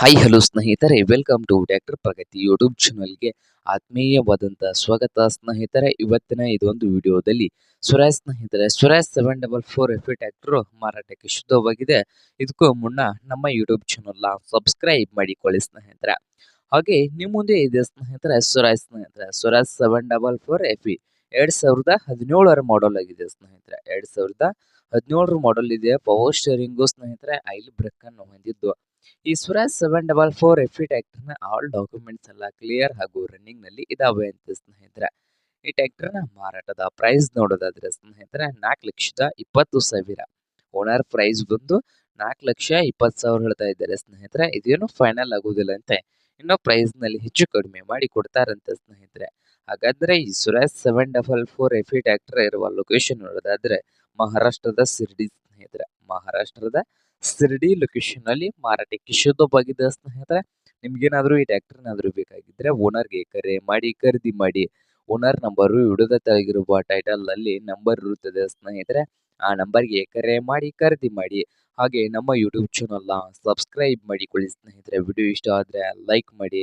Hi hello ಸ್ನೇಹಿತರೆ welcome to doctor Pragati YouTube ಚಾನಲ್ಗೆ ಆತ್ಮೀಯವಾದಂಥ ಸ್ವಾಗತ ಸ್ನೇಹಿತರೆ. ಇವತ್ತಿನ ಇದೊಂದು ವಿಡಿಯೋದಲ್ಲಿ ಸ್ವರಾಜ್ ಸ್ನೇಹಿತರೆ Swaraj seven double four F tractor ಮಾರಾಟಕ್ಕೆ ಶುದ್ಧವಾಗಿದೆ. ಇದಕ್ಕೂ ಮುನ್ನ ನಮ್ಮ ಯೂಟ್ಯೂಬ್ ಚಾನಲ್ನ ಸಬ್ಸ್ಕ್ರೈಬ್ ಮಾಡಿಕೊಳ್ಳಿ ಸ್ನೇಹಿತರೆ. ಹಾಗೆ ನಿಮ್ಮ ಮುಂದೆ ಇದೆ ಸ್ನೇಹಿತರೆ ಸ್ವರಾಜ್ ಸ್ನೇಹಿತರೆ Swaraj seven double four F E ಎರಡು ಸಾವಿರದ ಹದಿನೇಳರ ಮಾಡಲ್ ಆಗಿದೆ ಸ್ನೇಹಿತರೆ. ಎರಡು ಸಾವಿರದ ಹದಿನೇಳರ ಮಾಡಲ್ ಇದೆ ಪವರ್ ಸ್ಟೇರಿಂಗು ಸ್ನೇಹಿತರೆ ಐಲ್ ಬ್ರೇಕನ್ನು ಹೊಂದಿದ್ದು. ಈ ಸ್ವರಾಜ್ ಸೆವೆನ್ ಡಬಲ್ ಫೋರ್ ಎಫಿಟ್ ಟ್ಯಾಕ್ಟರ್ನ ಆಲ್ ಡಾಕ್ಯುಮೆಂಟ್ಸ್ ಎಲ್ಲ ಕ್ಲಿಯರ್ ಹಾಗೂ ರನ್ನಿಂಗ್ನಲ್ಲಿ ಇದಾವೆ ಅಂತ ಸ್ನೇಹಿತರೆ. ಈ ಟ್ಯಾಕ್ಟರ್ನ ಮಾರಾಟದ ಪ್ರೈಸ್ ನೋಡೋದಾದ್ರೆ ಸ್ನೇಹಿತರೆ ನಾಲ್ಕು ಲಕ್ಷದ ಇಪ್ಪತ್ತು ಸಾವಿರ. ಓನರ್ ಪ್ರೈಸ್ ಬಂದು ನಾಲ್ಕು ಲಕ್ಷ ಇಪ್ಪತ್ತು ಸಾವಿರ ಹೇಳ್ತಾ ಇದ್ದಾರೆ ಸ್ನೇಹಿತರೆ. ಇದೇನು ಫೈನಲ್ ಆಗೋದಿಲ್ಲ ಅಂತೆ. ಇನ್ನು ಪ್ರೈಸ್ನಲ್ಲಿ ಹೆಚ್ಚು ಕಡಿಮೆ ಮಾಡಿ ಕೊಡ್ತಾರಂತೆ ಸ್ನೇಹಿತರೆ. ಹಾಗಾದ್ರೆ ಈ Swaraj seven double four F E tractor ಇರುವ ಲೊಕೇಶನ್ ನೋಡೋದಾದ್ರೆ ಮಹಾರಾಷ್ಟ್ರದ ಶಿರ್ಡಿ ಸ್ನೇಹಿತರೆ. ಮಹಾರಾಷ್ಟ್ರದ ಶಿರ್ಡಿ ಲೊಕೇಶನ್ ಅಲ್ಲಿ ಮಾರಾಟಕ್ಕೆ ಶುದ್ಧವಾಗಿದೆ ಸ್ನೇಹಿತರೆ ನಿಮ್ಗೇನಾದ್ರೂ ಈ ಟ್ರ್ಯಾಕ್ಟರ್ ಏನಾದ್ರೂ ಬೇಕಾಗಿದ್ರೆ ಓನರ್ಗೆ ಕರೆ ಮಾಡಿ, ಖರೀದಿ ಮಾಡಿ. ಓನರ್ ನಂಬರು ವಿಡಿಯೋದ ತೆಳಗಿರುವ ಟೈಟಲ್ ಅಲ್ಲಿ ನಂಬರ್ ಇರುತ್ತದೆ ಸ್ನೇಹಿತರೆ ಆ ನಂಬರ್ಗೆ ಕರೆ ಮಾಡಿ, ಖರೀದಿ ಮಾಡಿ. ಹಾಗೆ ನಮ್ಮ ಯೂಟ್ಯೂಬ್ ಚಾನಲ್ನ ಸಬ್ಸ್ಕ್ರೈಬ್ ಮಾಡಿಕೊಳ್ಳಿ ಸ್ನೇಹಿತರೆ. ವಿಡಿಯೋ ಇಷ್ಟ ಆದರೆ ಲೈಕ್ ಮಾಡಿ.